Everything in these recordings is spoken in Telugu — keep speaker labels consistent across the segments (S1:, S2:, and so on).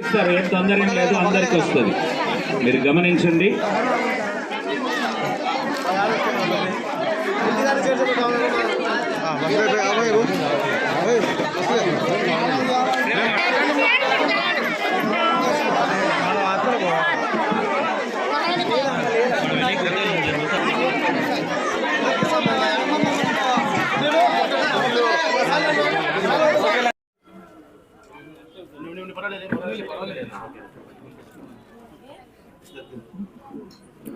S1: ఇస్తారు ఏం తొందర ఏం లేదు అందరికి వస్తుంది. మీరు గమనించండి.
S2: అబ్బాయి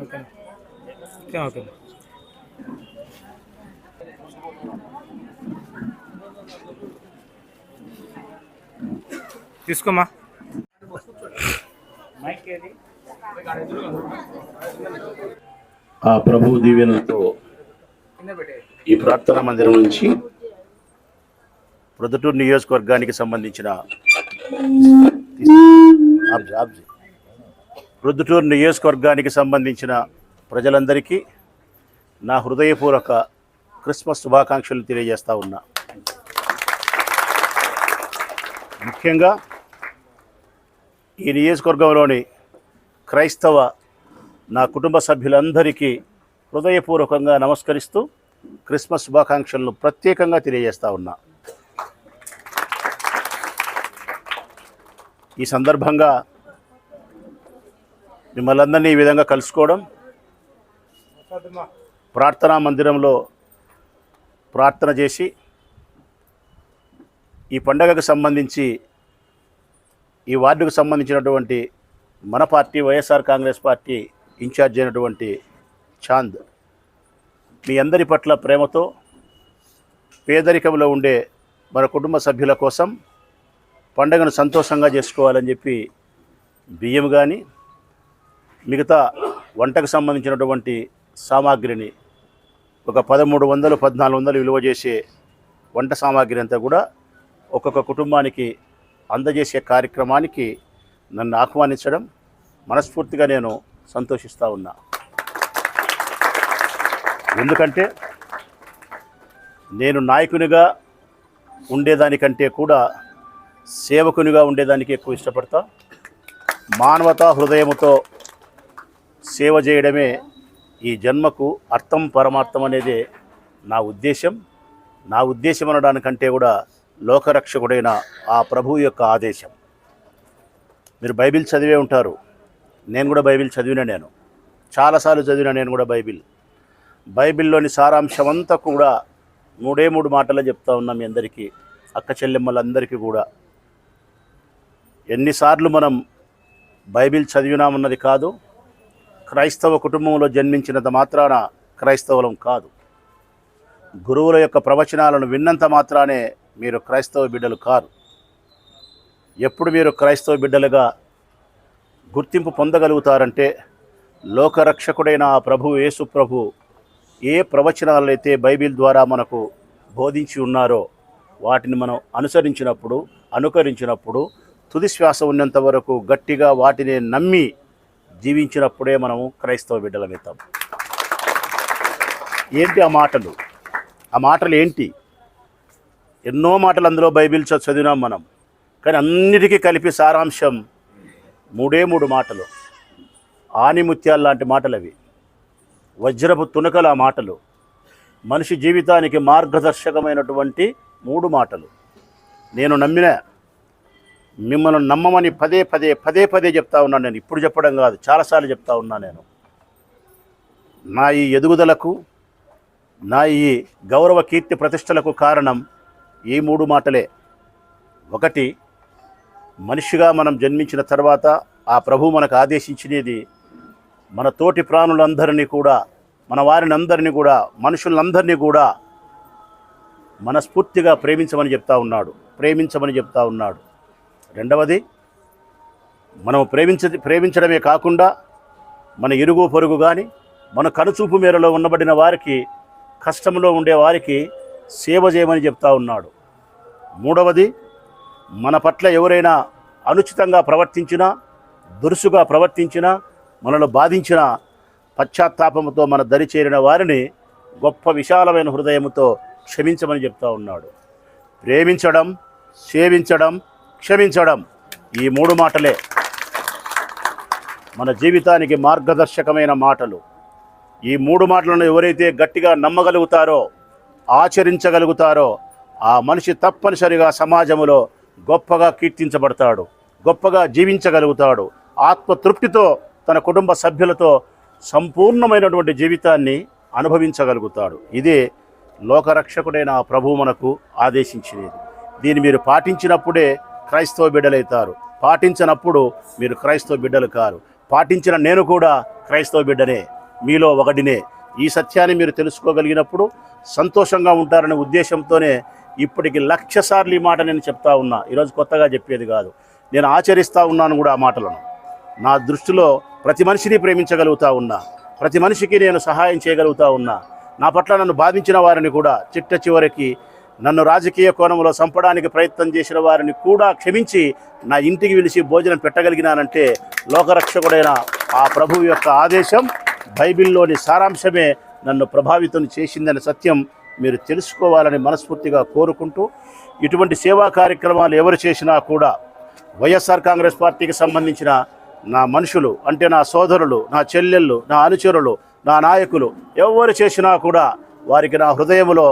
S2: ఓకే. ఓకే. తీసుకోమా
S3: ఆ ప్రభు దీవెనలతో ఈ ప్రార్థనా మందిరం నుంచి ప్రొద్దుటూరు నియోజకవర్గానికి సంబంధించిన ప్రొద్దుటూరు నియోజకవర్గానికి సంబంధించిన ప్రజలందరికీ నా హృదయపూర్వక క్రిస్మస్ శుభాకాంక్షలు తెలియజేస్తా ఉన్నా. ముఖ్యంగా ఈ నియోజకవర్గంలోని క్రైస్తవ నా కుటుంబ సభ్యులందరికీ హృదయపూర్వకంగా నమస్కరిస్తూ క్రిస్మస్ శుభాకాంక్షలను ప్రత్యేకంగా తెలియజేస్తా ఉన్నా. ఈ సందర్భంగా మిమ్మల్ని అందరినీ ఈ విధంగా కలుసుకోవడం ప్రార్థనా మందిరంలో ప్రార్థన చేసి ఈ పండగకు సంబంధించి ఈ వార్డుకు సంబంధించినటువంటి మన party YSR Congress party incharge అయినటువంటి చాంద్ మీ అందరి పట్ల ప్రేమతో పేదరికంలో ఉండే మన కుటుంబ సభ్యుల కోసం పండగను సంతోషంగా చేసుకోవాలని చెప్పి బియ్యం కానీ మిగతా వంటకు సంబంధించినటువంటి సామాగ్రిని ఒక పదమూడు వందలు పద్నాలుగు వందలు విలువ చేసే వంట సామాగ్రి అంతా కూడా ఒక్కొక్క కుటుంబానికి అందజేసే కార్యక్రమానికి నన్ను ఆహ్వానించడం మనస్ఫూర్తిగా నేను సంతోషిస్తూ ఉన్నా. ఎందుకంటే నేను నాయకునిగా ఉండేదానికంటే కూడా సేవకునిగా ఉండేదానికి ఎక్కువ ఇష్టపడతా. మానవతా హృదయముతో సేవ చేయడమే ఈ జన్మకు అర్థం పరమార్థం అనేదే నా ఉద్దేశం నా ఉద్దేశం అనడానికంటే కూడా లోకరక్షకుడైన ఆ ప్రభువు యొక్క ఆదేశం. మీరు బైబిల్ చదివే ఉంటారు. నేను కూడా బైబిల్ చదివిన నేను. చాలాసార్లు చదివిన నేను కూడా బైబిల్. బైబిల్లోని సారాంశం అంతా కూడా మూడే మూడు మాటలు చెప్తా ఉన్నాం మీ అందరికీ అక్క చెల్లెమ్మలందరికీ కూడా. ఎన్నిసార్లు మనం బైబిల్ చదివినామన్నది కాదు క్రైస్తవ కుటుంబంలో జన్మించినంత మాత్రాన క్రైస్తవులం కాదు. గురువుల యొక్క ప్రవచనాలను విన్నంత మాత్రానే మీరు క్రైస్తవ బిడ్డలు కారు. ఎప్పుడు మీరు క్రైస్తవ బిడ్డలుగా గుర్తింపు పొందగలుగుతారంటే లోకరక్షకుడైన ఆ ప్రభు యేసు ప్రభు ఏ ప్రవచనాలైతే బైబిల్ ద్వారా మనకు బోధించి ఉన్నారో వాటిని మనం అనుసరించినప్పుడు అనుకరించినప్పుడు తుది శ్వాస ఉన్నంత వరకు గట్టిగా వాటిని నమ్మి జీవించినప్పుడే మనము క్రైస్తవ బిడ్డలమవుతాం ఏంటి ఆ మాటలు? ఆ మాటలు ఏంటి? ఎన్నో మాటలు అందులో బైబిల్ చదివినాం మనం. కానీ అన్నిటికీ కలిపి సారాంశం మూడే మూడు మాటలు. ఆనిముత్యాలు లాంటి మాటలు అవి వజ్రపు తునకల ఆ మాటలు. మనిషి జీవితానికి మార్గదర్శకమైనటువంటి మూడు మాటలు. నేను నమ్మిన మిమ్మల్ని నమ్మమని పదే పదే పదే పదే చెప్తా ఉన్నాను నేను. ఇప్పుడు చెప్పడం కాదు చాలాసార్లు చెప్తా ఉన్నా నేను. నా ఈ ఎదుగుదలకు నా ఈ గౌరవ కీర్తి ప్రతిష్టలకు కారణం ఈ మూడు మాటలే. ఒకటి మనిషిగా మనం జన్మించిన తర్వాత ఆ ప్రభు మనకు ఆదేశించినది మన తోటి ప్రాణులందరినీ కూడా మన వారిని అందరినీ కూడా మనుషులందరినీ కూడా మనస్ఫూర్తిగా ప్రేమించమని చెప్తా ఉన్నాడు ప్రేమించమని చెప్తా ఉన్నాడు. రెండవది మనం ప్రేమించ ప్రేమించడమే కాకుండా మన ఇరుగు పొరుగు కానీ మన కనుచూపు మేరలో ఉండబడిన వారికి కష్టంలో ఉండే వారికి సేవ చేయమని చెప్తా ఉన్నాడు. మూడవది మన పట్ల ఎవరైనా అనుచితంగా ప్రవర్తించినా దురుసుగా ప్రవర్తించినా మనల్ని బాధించిన పశ్చాత్తాపంతో మన దరి చేరిన వారిని గొప్ప విశాలమైన హృదయంతో క్షమించమని చెప్తా ఉన్నాడు. ప్రేమించడం సేవించడం క్షమించడం ఈ మూడు మాటలే. మన జీవితానికి మార్గదర్శకమైన మాటలు. ఈ మూడు మాటలను ఎవరైతే గట్టిగా నమ్మగలుగుతారో ఆచరించగలుగుతారో ఆ మనిషి తప్పనిసరిగా సమాజంలో గొప్పగా కీర్తించబడతాడు గొప్పగా జీవించగలుగుతాడు. ఆత్మతృప్తితో తన కుటుంబ సభ్యులతో సంపూర్ణమైనటువంటి జీవితాన్ని అనుభవించగలుగుతాడు. ఇదే లోకరక్షకుడైన ఆ ప్రభువు మనకు ఆదేశించినది. దీన్ని మీరు పాటించినప్పుడే క్రైస్తవ బిడ్డలవుతారు పాటించినప్పుడు మీరు క్రైస్తవ బిడ్డలు కారు. పాటించిన నేను కూడా క్రైస్తవ బిడ్డనే మీలో ఒకటినే ఈ సత్యాన్ని మీరు తెలుసుకోగలిగినప్పుడు సంతోషంగా ఉంటారనే ఉద్దేశంతోనే ఇప్పటికి లక్ష సార్లు ఈ మాట నేను చెప్తా ఉన్నా. ఈరోజు కొత్తగా చెప్పేది కాదు. నేను ఆచరిస్తూ ఉన్నాను కూడా ఆ మాటలను. నా దృష్టిలో ప్రతి మనిషిని ప్రేమించగలుగుతా ఉన్నా. ప్రతి మనిషికి నేను సహాయం చేయగలుగుతా ఉన్నా. నా పట్ల నన్ను బాధించిన వారిని కూడా చిట్ట చివరికి నన్ను రాజకీయ కోణంలో చంపడానికి ప్రయత్నం చేసిన వారిని కూడా క్షమించి నా ఇంటికి పిలిచి భోజనం పెట్టగలిగినానంటే లోకరక్షకుడైన ఆ ప్రభువు యొక్క ఆదేశం బైబిల్లోని సారాంశమే నన్ను ప్రభావితం చేసిందనే సత్యం మీరు తెలుసుకోవాలని మనస్ఫూర్తిగా కోరుకుంటూ ఇటువంటి సేవా కార్యక్రమాలు ఎవరు చేసినా కూడా వైఎస్ఆర్ కాంగ్రెస్ పార్టీకి సంబంధించిన నా మనుషులు అంటే నా సోదరులు నా చెల్లెళ్ళు నా అనుచరులు నా నాయకులు ఎవరు చేసినా కూడా వారికి నా హృదయంలో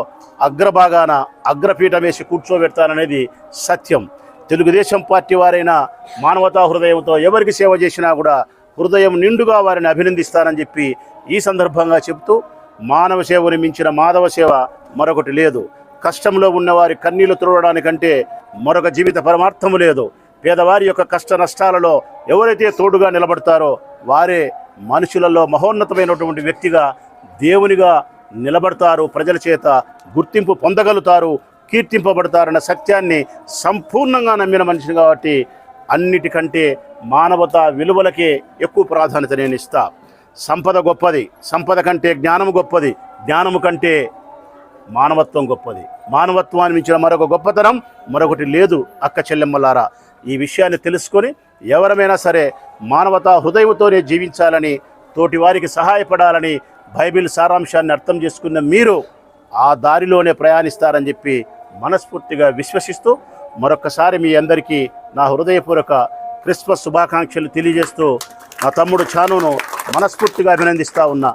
S3: అగ్రభాగాన అగ్రపీఠం వేసి కూర్చోబెడతాననేది సత్యం. తెలుగుదేశం పార్టీ వారైనా మానవతా హృదయంతో ఎవరికి సేవ చేసినా కూడా హృదయం నిండుగా వారిని అభినందిస్తానని చెప్పి ఈ సందర్భంగా చెప్తూ మానవ సేవని మించిన మాధవ సేవ మరొకటి లేదు. కష్టంలో ఉన్నవారి కన్నీళ్ళు తుడవడానికంటే మరొక జీవిత పరమార్థము లేదు. పేదవారి యొక్క కష్ట నష్టాలలో ఎవరైతే తోడుగా నిలబడతారో వారే మనుషులలో మహోన్నతమైనటువంటి వ్యక్తిగా దేవునిగా నిలబడతారు ప్రజల చేత గుర్తింపు పొందగలుగుతారు కీర్తింపబడతారన్న సత్యాన్ని సంపూర్ణంగా నమ్మిన మనిషిని కాబట్టి అన్నిటికంటే మానవత విలువలకే ఎక్కువ ప్రాధాన్యత నేను ఇస్తా. సంపద గొప్పది సంపద కంటే జ్ఞానం గొప్పది జ్ఞానము కంటే మానవత్వం గొప్పది. మానవత్వాన్ని మించిన మరొక గొప్పతనం మరొకటి లేదు అక్క చెల్లెమ్మలారా. ఈ విషయాన్ని తెలుసుకొని ఎవరమైనా సరే మానవతా హృదయంతోనే జీవించాలని తోటి వారికి సహాయపడాలని బైబిల్ సారాంశాన్ని అర్థం చేసుకున్న మీరు ఆ దారిలోనే ప్రయాణిస్తారని చెప్పి మనస్ఫూర్తిగా విశ్వసిస్తూ మరొకసారి మీ అందరికీ నా హృదయపూర్వక క్రిస్మస్ శుభాకాంక్షలు తెలియజేస్తూ నా తమ్ముడు చానును మనస్ఫూర్తిగా అభినందిస్తూ ఉన్నా.